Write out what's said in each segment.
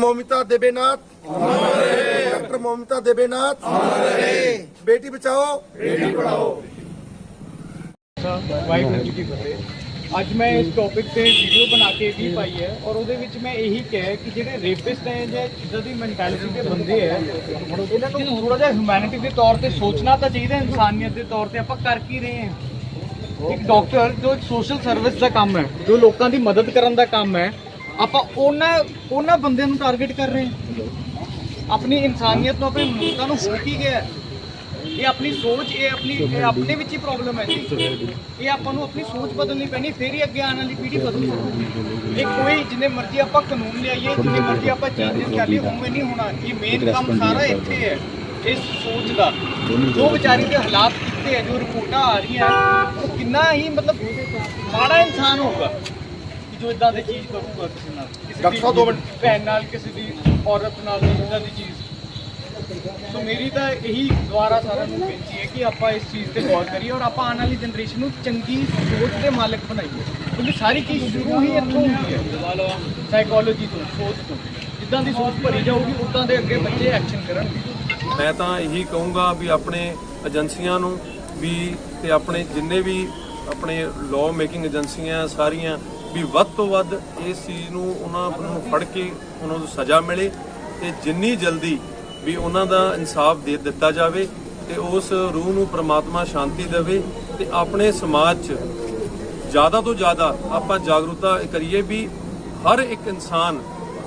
Mamita देवेनाथ doctor Mamita देवेनाथ बेटी बचाओ ਵਾਹਿਗੁਰੂ ਜੀ ਕੀ ਫਤਿਹ ਅੱਜ ਮੈਂ ਇਸ ਟੌਪਿਕ ਤੇ ਵੀਡੀਓ ਬਣਾ ਕੇ ਵੀ ਪਾਈ ਹੈ ਔਰ ਉਹਦੇ ਵਿੱਚ ਮੈਂ ਇਹੀ ਕਿਹਾ ਕਿ ਜਿਹੜੇ ਰੇਪਿਸਟ ਹੈ ਜਾਂ ਜਿੱਦਾਂ ਦੀ ਮੈਂਟੈਲਿਟੀ ਦੇ ਬੰਦੇ ਹੈ ਇਹਨਾਂ ਨੂੰ ਥੋੜਾ ਜਿਹਾ ਹਿਊਮੈਨਿਟੀ ਦੇ ਤੌਰ ਤੇ ਸੋਚਣਾ ਤਾਂ ਚਾਹੀਦਾ ਇਨਸਾਨੀਅਤ ਦੇ ਤੌਰ ਤੇ ਆਪਾਂ ਕਰ ਕੀ ਰਹੇ ਹਾਂ ਇੱਕ ਡਾਕਟਰ ਜੋ ਇੱਕ ਸੋਸ਼ਲ ਸਰਵਿਸ ਦਾ ਕੰਮ ਹੈ ਜੋ ਲੋਕਾਂ ਦੀ ਮਦਦ ਕਰਨ ਦਾ ਕੰਮ ਹੈ ਆਪਾਂ ਉਹਨਾਂ ਉਹਨਾਂ ਬੰਦਿਆਂ ਨੂੰ ਟਾਰਗੇਟ ਕਰ ਰਹੇ ਹਾਂ। ਆਪਣੀ ਇਨਸਾਨੀਅਤ ਨੂੰ, ਆਪਣੇ ਮਨੁੱਖਤਾ ਨੂੰ ਭੁੱਲ ਕੀ ਗਿਆ ਇਹ ਆਪਣੀ ਸੋਚ, ਇਹ ਆਪਣੀ, ਇਹ ਆਪਣੇ ਵਿੱਚ ਹੀ ਪ੍ਰੋਬਲਮ ਹੈ ਜੀ। ਇਹ ਆਪਾਂ ਨੂੰ ਆਪਣੀ ਸੋਚ ਬਦਲਣੀ ਪੈਣੀ, ਫਿਰ ਹੀ ਅੱਗੇ ਆਉਣ ਵਾਲੀ ਪੀੜ੍ਹੀ ਬਦਲ ਸਕੂਗੀ ਇਹ ਕੋਈ, ਜਿੰਨੇ ਮਰਜ਼ੀ ਆਪਾਂ ਕਾਨੂੰਨ ਲਿਆਈਏ, ਜਿੰਨੇ ਮਰਜ਼ੀ ਆਪਾਂ ਚੇਂਜਸ ਕਰ ਲਈਏ, ਉਵੇਂ ਨਹੀਂ ਹੋਣਾ। ਇਹ ਮੇਨ ਕੰਮ ਸਾਰਾ ਇੱਥੇ ਹੈ, ਇਸ ਸੋਚ ਦਾ। ਜੋ ਵਿਚਾਰੀ ਦੇ ਹਾਲਾਤ ਕਿੱਥੇ ਹੈ ਜੋ ਰਿਪੋਰਟਾਂ ਆ ਰਹੀਆਂ, ਉਹ ਕਿੰਨਾ ਹੀ ਮਤਲਬ ਮਾੜਾ ਇਨਸਾਨ ਹੋਊਗਾ। ਜੋ ਇਦਾਂ ਦੀ ਚੀਜ਼ ਕਰੂਗਾ ਕਿਸੇ ਨਾਲ ਕਿਸੇ ਡਾਕਟਰ ਸਾਹਿਬ, ਦੋ ਮਿੰਟ। ਭੈਣ ਨਾਲ ਕਿਸੇ ਦੀ ਔਰਤ ਨਾਲ ਇਦਾਂ ਦੀ ਚੀਜ਼। ਸੋ ਮੇਰੀ ਤਾਂ ਇਹੀ ਦੁਆਰਾ ਸਾਰਿਆਂ ਨੂੰ ਬੇਨਤੀ ਹੈ ਕਿ ਆਪਾਂ ਇਸ ਚੀਜ਼ ਤੇ ਗੌਰ ਕਰੀਏ ਔਰ ਆਪਾਂ ਆਉਣ ਵਾਲੀ ਜਨਰੇਸ਼ਨ ਨੂੰ ਚੰਗੀ ਸੋਚ ਦੇ ਮਾਲਕ ਬਣਾਈਏ। ਕਿਉਂਕਿ ਸਾਰੀ ਚੀਜ਼ ਸ਼ੁਰੂ ਹੀ ਇੱਥੋਂ ਹੁੰਦੀ ਹੈ। ਸਾਈਕੋਲੋਜੀ ਤੋਂ ਸੋਚ ਤੋਂ। ਜਿੱਦਾਂ ਦੀ ਸੋਚ ਭਰੀ ਜਾਊਗੀ ਉਦਾਂ ਦੇ ਅੱਗੇ ਬੱਚੇ ਐਕਸ਼ਨ ਕਰਨਗੇ। ਮੈਂ ਤਾਂ ਇਹੀ ਕਹੂੰਗਾ ਵੀ ਆਪਣੇ ਏਜੰਸੀਆਂ ਨੂੰ ਵੀ ਤੇ ਆਪਣੇ ਜਿੰਨੇ ਵੀ ਆਪਣੇ ਲਾਅ ਮੇਕਿੰਗ ਏਜੰਸੀਆਂ ਸਾਰੀਆਂ ਵੀ ਵੱਧ ਤੋਂ ਵੱਧ ਇਸ ਚੀਜ਼ ਨੂੰ ਉਹਨਾਂ ਨੂੰ ਫੜ ਕੇ ਉਹਨਾਂ ਨੂੰ ਸਜ਼ਾ ਮਿਲੇ ਤੇ ਜਿੰਨੀ ਜਲਦੀ ਵੀ ਉਹਨਾਂ ਦਾ ਇਨਸਾਫ ਦੇ ਦਿੱਤਾ ਜਾਵੇ ਤੇ ਉਸ ਰੂਹ ਨੂੰ ਪ੍ਰਮਾਤਮਾ ਸ਼ਾਂਤੀ ਦੇਵੇ ਤੇ ਆਪਣੇ ਸਮਾਜ 'ਚ ਜ਼ਿਆਦਾ ਤੋਂ ਜ਼ਿਆਦਾ ਆਪਾਂ ਜਾਗਰੂਕਤਾ ਕਰੀਏ ਵੀ ਹਰ ਇੱਕ ਇਨਸਾਨ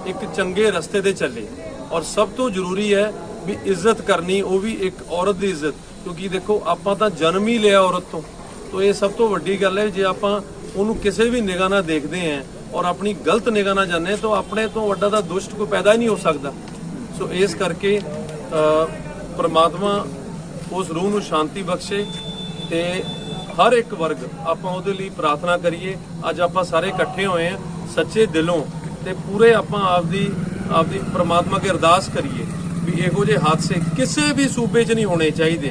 ਇੱਕ ਚੰਗੇ ਰਸਤੇ ਤੇ ਚੱਲੇ ਔਰ ਸਭ ਤੋਂ ਜ਼ਰੂਰੀ ਹੈ ਵੀ ਇੱਜ਼ਤ ਕਰਨੀ, ਉਹ ਵੀ ਇੱਕ ਔਰਤ ਦੀ ਇੱਜ਼ਤ ਕਿਉਂਕਿ ਦੇਖੋ ਆਪਾਂ ਤਾਂ ਜਨਮ ਹੀ ਲਿਆ ਔਰਤ ਤੋਂ ਤੋਂ ਇਹ ਸਭ ਤੋਂ ਵੱਡੀ ਗੱਲ ਹੈ ਜੇ ਆਪਾਂ ਉਹਨੂੰ ਕਿਸੇ ਵੀ ਨਿਗਾਹ ਨਾਲ ਦੇਖਦੇ ਆਂ ਔਰ ਆਪਣੀ ਗਲਤ ਨਿਗਾਹ ਨਾਲ ਜਾਂਦੇ ਹਾਂ, ਤਾਂ ਆਪਣੇ ਤੋਂ ਵੱਡਾ ਦਾ ਦੁਸ਼ਟ ਕੋਈ ਪੈਦਾ ਹੀ ਨਹੀਂ ਹੋ ਸਕਦਾ। ਸੋ ਇਸ ਕਰਕੇ ਪਰਮਾਤਮਾ ਉਸ ਰੂਹ ਨੂੰ ਸ਼ਾਂਤੀ ਬਖਸ਼ੇ ਤੇ ਹਰ ਇੱਕ ਵਰਗ ਆਪਾਂ ਉਹਦੇ ਲਈ ਪ੍ਰਾਰਥਨਾ ਕਰੀਏ। ਅੱਜ ਆਪਾਂ ਸਾਰੇ ਇਕੱਠੇ ਹੋਏ ਆ ਸੱਚੇ ਦਿਲੋਂ ਤੇ ਪੂਰੇ ਆਪਾਂ ਆਪਦੀ ਆਪਦੀ ਪਰਮਾਤਮਾ ਕੇ ਅਰਦਾਸ ਕਰੀਏ ਵੀ ਇਹੋ ਜਿਹੇ ਹਾਦਸੇ ਕਿਸੇ ਵੀ ਸੂਬੇ 'ਚ ਨਹੀਂ ਹੋਣੇ ਚਾਹੀਦੇ।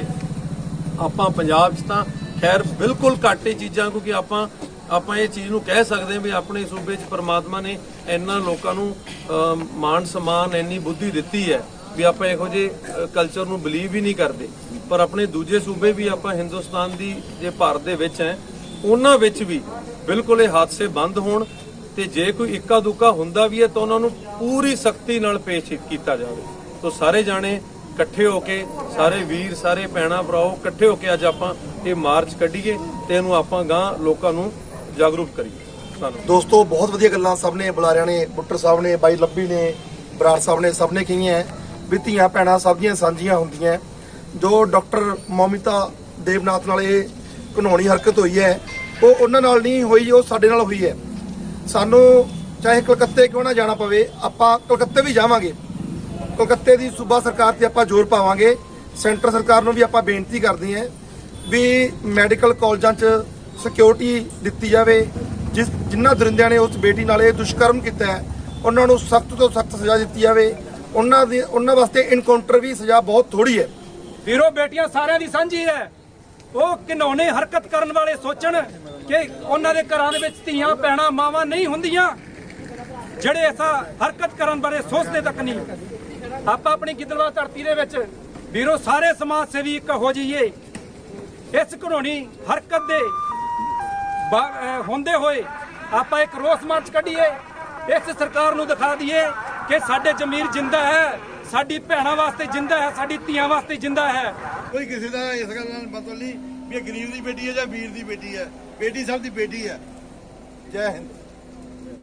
ਆਪਾਂ ਪੰਜਾਬ 'ਚ ਤਾਂ ਖੈਰ ਬਿਲਕੁਲ ਘੱਟ ਹੀ ਚੀਜ਼ਾਂ ਕਿਉਂਕਿ ਆਪਾਂ ਆਪਾਂ ਇਹ ਚੀਜ਼ ਨੂੰ ਕਹਿ ਸਕਦੇ ਹਾਂ ਵੀ ਆਪਣੇ ਸੂਬੇ 'ਚ ਪਰਮਾਤਮਾ ਨੇ ਇੰਨਾ ਲੋਕਾਂ ਨੂੰ ਅਮ, ਮਾਣ ਸਨਮਾਨ ਇੰਨੀ ਬੁੱਧੀ ਦਿੱਤੀ ਹੈ ਵੀ ਆਪਾਂ ਇਹੋ ਜਿਹੇ ਕਲਚਰ ਨੂੰ ਬਲੀਵ ਹੀ ਨਹੀਂ ਕਰਦੇ। ਪਰ ਆਪਣੇ ਦੂਜੇ ਸੂਬੇ ਵੀ ਆਪਾਂ ਹਿੰਦੁਸਤਾਨ ਦੀ ਜੇ ਭਾਰਤ ਦੇ ਵਿੱਚ ਹੈ ਉਹਨਾਂ ਵਿੱਚ ਵੀ ਬਿਲਕੁਲ ਇਹ ਹਾਦਸੇ ਬੰਦ ਹੋਣ ਤੇ ਜੇ ਕੋਈ ਇੱਕਾ ਦੁੱਕਾ ਹੁੰਦਾ ਵੀ ਹੈ ਤਾਂ ਉਹਨਾਂ ਨੂੰ ਪੂਰੀ ਸਖਤੀ ਨਾਲ ਪੇਸ਼ ਕੀਤਾ ਜਾਵੇ। ਤੋਂ ਸਾਰੇ ਜਾਣੇ ਇਕੱਠੇ ਹੋ ਕੇ ਸਾਰੇ ਵੀਰ ਸਾਰੇ ਭੈਣਾਂ ਭਰਾਓ ਇਕੱਠੇ ਹੋ ਕੇ ਅੱਜ ਆਪਾਂ ਇਹ ਮਾਰਚ ਕੱਢੀਏ ਤੇ ਇਹਨੂੰ ਆਪਾਂ ਗਾਂ ਲੋਕਾਂ ਨੂੰ ਜਾਗਰੂਕ ਕਰੀਏ ਸਾਨੂੰ। ਦੋਸਤੋ, ਬਹੁਤ ਵਧੀਆ ਗੱਲਾਂ ਸਭ ਨੇ, ਬੁਲਾਰਿਆਂ ਨੇ, ਬੁੱਟਰ ਸਾਹਿਬ ਨੇ, ਬਾਈ ਲੱਭੀ ਨੇ, ਬਰਾੜ ਸਾਹਿਬ ਨੇ, ਸਭ ਨੇ ਕਹੀਆਂ ਵੀ ਧੀਆਂ ਭੈਣਾਂ ਸਭ ਦੀਆਂ ਸਾਂਝੀਆਂ ਹੁੰਦੀਆਂ। ਜੋ ਡਾਕਟਰ ਮੌਮਿਤਾ ਦੇਵਨਾਥ ਨਾਲ ਇਹ ਘਨੌਣੀ ਹਰਕਤ ਹੋਈ ਹੈ, ਉਹ ਉਹਨਾਂ ਨਾਲ ਨਹੀਂ ਹੋਈ, ਉਹ ਸਾਡੇ ਨਾਲ ਹੋਈ ਹੈ। ਸਾਨੂੰ ਚਾਹੇ ਕਲਕੱਤੇ ਕਿਉਂ ਨਾ ਜਾਣਾ ਪਵੇ, ਆਪਾਂ ਕਲਕੱਤੇ ਵੀ ਜਾਵਾਂਗੇ। ਕਲਕੱਤੇ ਦੀ ਸੂਬਾ ਸਰਕਾਰ ਤੇ ਆਪਾਂ ਜ਼ੋਰ ਪਾਵਾਂਗੇ। ਸੈਂਟਰ ਸਰਕਾਰ ਨੂੰ ਵੀ ਆਪਾਂ ਬੇਨਤੀ ਕਰਦੇ ਹਾਂ ਵੀ ਮੈਡੀਕਲ ਕਾਲਜਾਂ 'ਚ ਸਿਕਿਉਰਿਟੀ ਦਿੱਤੀ ਜਾਵੇ, ਜਿਸ ਜਿਨ੍ਹਾਂ ਦਰਿੰਦਿਆਂ ਨੇ ਉਸ ਬੇਟੀ ਨਾਲ ਇਹ ਦੁਸ਼ਕਰਮ ਕੀਤਾ ਹੈ, ਉਹਨਾਂ ਨੂੰ ਸਖਤ ਤੋਂ ਸਖਤ ਸਜ਼ਾ ਦਿੱਤੀ ਜਾਵੇ। ਉਹਨਾਂ ਦੀ, ਉਹਨਾਂ ਵਾਸਤੇ ਇਨਕਾਊਂਟਰ ਵੀ ਸਜ਼ਾ ਬਹੁਤ ਥੋੜੀ ਹੈ। ਵੀਰੋ, ਬੇਟੀਆਂ ਸਾਰਿਆਂ ਦੀ ਸਾਂਝੀ ਹੈ। ਉਹ ਘਿਨੌਣੇ ਹਰਕਤ ਕਰਨ ਵਾਲੇ ਸੋਚਣ ਕਿ ਉਹਨਾਂ ਦੇ ਘਰਾਂ ਦੇ ਵਿੱਚ ਧੀਆਂ, ਭੈਣਾਂ, ਮਾਵਾਂ ਨਹੀਂ ਹੁੰਦੀਆਂ, ਜਿਹੜੇ ਐਸਾ ਹਰਕਤ ਕਰਨ ਬਾਰੇ ਸੋਚਦੇ ਤੱਕ ਨਹੀਂ। ਆਪਾਂ ਆਪਣੀ ਗਿੱਦੜਵਾ ਧਰਤੀ ਦੇ ਵਿੱਚ, ਵੀਰੋ, ਸਾਰੇ ਸਮਾਜ ਸੇਵੀ ਇੱਕ ਹੋ ਜਾਈਏ। ਇਸ ਘਿਨੌਣੀ ਹਰਕਤ ਦੇ ਹੁੰਦੇ ਹੋਏ ਆਪਾਂ ਇੱਕ ਰੋਸ ਮਾਰਚ ਕੱਢੀਏ, ਇਸ ਸਰਕਾਰ ਨੂੰ ਦਿਖਾ ਦਈਏ ਕਿ ਸਾਡੇ ਜ਼ਮੀਰ ਜਿੰਦਾ ਹੈ, ਸਾਡੀ ਭੈਣਾਂ ਵਾਸਤੇ ਜਿੰਦਾ ਹੈ, ਸਾਡੀ ਧੀਆਂ ਵਾਸਤੇ ਜਿੰਦਾ ਹੈ। ਕੋਈ ਕਿਸੇ ਦਾ ਇਸ ਗੱਲ ਨਾਲ ਮਤਲਬ ਨਹੀਂ ਵੀ ਇਹ ਗਰੀਬ ਦੀ ਬੇਟੀ ਹੈ ਜਾਂ ਵੀਰ ਦੀ ਬੇਟੀ ਹੈ। ਬੇਟੀ ਸਭ ਦੀ ਬੇਟੀ ਹੈ। ਜੈ ਹਿੰਦ।